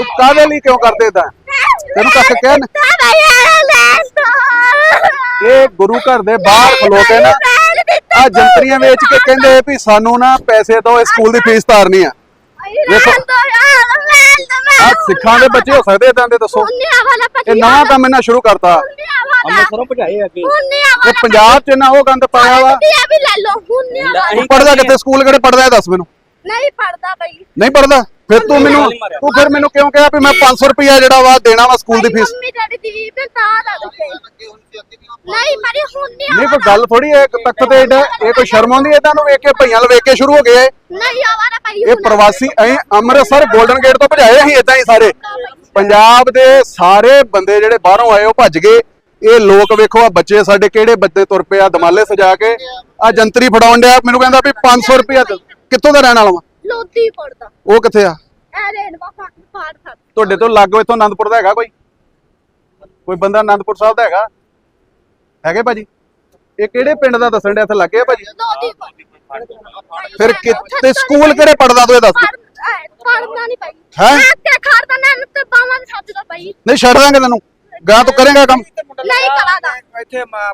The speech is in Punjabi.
ਤੂੰ ਕਾਹਦੇ ਲਈ ਕਿਉਂ ਕਰਦੇ ਇਦਾਂ ਤੈਨੂੰ ਕੱਖ ਕਹਿ ਨਾ? ਇਹ ਗੁਰੂ ਘਰ ਦੇ ਬਾਹਰ ਖਲੋ ਕੇ ਨਾ ਆ ਜੰਤਰੀਆਂ ਵੇਚ ਕੇ ਕਹਿੰਦੇ ਵੀ ਸਾਨੂੰ ਨਾ ਪੈਸੇ ਦਿਓ ਇਸ ਸਕੂਲ ਦੀ ਫੀਸ ਤਾਰਨੀ ਆ। ਦੇਖੋ। ਆ ਸਿੱਖਾਂ ਦੇ ਬੱਚੇ ਹੋ ਸਕਦੇ ਇਦਾਂ ਦੇ ਦੱਸੋ। ਇਹ ਨਵਾਂ ਕੰਮ ਇਹਨਾਂ ਸ਼ੁਰੂ ਕਰਤਾ। ਅੰਮ੍ਰਿਤਸਰੋਂ ਭਜਾਏ ਅੱਗੇ ਇਹ ਪੰਜਾਬ 'ਚ ਨਾ ਉਹ ਗੰਦ ਪਾਇਆ ਵਾ। ਵੀ ਲੈ ਲਓ ਹੁੰਨੇ ਵਾਲਾ ਪੜਦਾ ਕਿੱਥੇ? ਸਕੂਲ ਕਿਹੜੇ ਪੜਦਾ ਇਹ ਦੱਸ ਮੈਨੂੰ। ਨਹੀਂ ਪੜਦਾ ਬਈ। ਨਹੀਂ ਪੜਦਾ ਫਿਰ ਤੂੰ ਮੈਨੂੰ ਤੂੰ ਫਿਰ ਮੈਨੂੰ ਕਿਉਂ ਕਿਹਾ ਵੀ ਮੈਂ 500 ਰੁਪਇਆ ਜਿਹੜਾ ਵਾ ਦੇਣਾ ਵਾ ਸਕੂਲ ਦੀ ਫੀਸ? ਮੰਮੀ ਡੈਡੀ ਦੀ। ਤੇ ਤਾਂ ਲੱਗਦੇ ਨਹੀਂ ਮਰੀ ਹੁੰਨੇ ਨਹੀਂ ਕੋਈ ਗੱਲ ਥੋੜੀ ਹੈ ਤਖਤ ਤੇ ਏਡਾ ਇਹ ਕੋਈ ਸ਼ਰਮ ਆਉਂਦੀ ਹੈ ਇਹਨਾਂ ਨੂੰ? ਵੇਖ ਕੇ ਭਈਆਂ ਵੇਖ ਕੇ ਸ਼ੁਰੂ ਹੋ ਗਏ ਇਹ। ਨਹੀਂ ਆਵਾਰਾ ਭਾਈ ਇਹ ਪ੍ਰਵਾਸੀ ਅਸੀਂ ਅੰਮ੍ਰਿਤਸਰ 골ਡਨ ਗੇਟ ਤੋਂ ਭਜਾਏ ਅਸੀਂ ਇਦਾਂ ਹੀ ਸਾਰੇ। ਪੰਜਾਬ ਦੇ ਸਾਰੇ ਬੰਦੇ ਜਿਹੜੇ ਬਾਹਰੋਂ ਆਏ ਉਹ ਭੱਜ ਗਏ। ਇਹ ਲੋਕ ਵੇਖੋ ਆ ਬੱਚੇ ਸਾਡੇ ਕਿਹੜੇ ਬੱਚੇ ਤੁਰ ਪਏ ਆ ਦਮਾਲੇ ਸਜਾ ਕੇ। ਆ ਜੰਤਰੀ ਫੜਾਉਣ ਡਿਆ ਮੈਨੂੰ ਕਹਿੰਦਾ ਵੀ 500 ਰੁਪਇਆ ਦੇ। ਕਿੱਥੋਂ ਦਾ ਰਹਿਣ ਵਾਲਾ ਵਾ? ਪੜਦਾ ਉਹ ਕਿੱਥੇ ਆ? ਐ ਤੁਹਾਡੇ ਤੋਂ ਲਾਗੋ ਇੱਥੋਂ ਆਨੰਦਪੁਰ ਦਾ ਹੈਗਾ ਕੋਈ? ਕੋਈ ਬੰਦਾ ਆਨੰਦਪੁਰ ਸਾਹਿਬ ਦਾ ਹੈਗਾ? ਹੈਗੇ ਭਾਜੀ? ਇਹ ਕਿਹੜੇ ਪਿੰਡ ਦਾ ਦੱਸਣ ਡਿਆ ਇੱਥੇ ਲੱਗੇ ਆ ਭਾਜੀ? ਫਿਰ ਕਿਤੇ ਸਕੂਲ ਕਿਹੜੇ ਪੜਦਾ ਤੂੰ ਇਹ ਦੱਸ ਪੜਦਾ ਨਹੀਂ ਭਾਈ। ਹੈਂ? ਮੈਂ ਤੇ ਖੜਦਾ ਨਾ ਤੇ ਬਾਵਾਂ ਦੇ ਸੱਜ ਦਾ ਭਾਈ। ਨਹੀਂ ਛੱਡ ਦਾਂਗੇ ਤੈਨੂੰ। ਗਾਂ ਤੂੰ ਕਰੇਗਾ ਕੰਮ। ਨਹੀਂ ਕਰਾਦਾ ਇੱਥੇ ਆਪਣਾ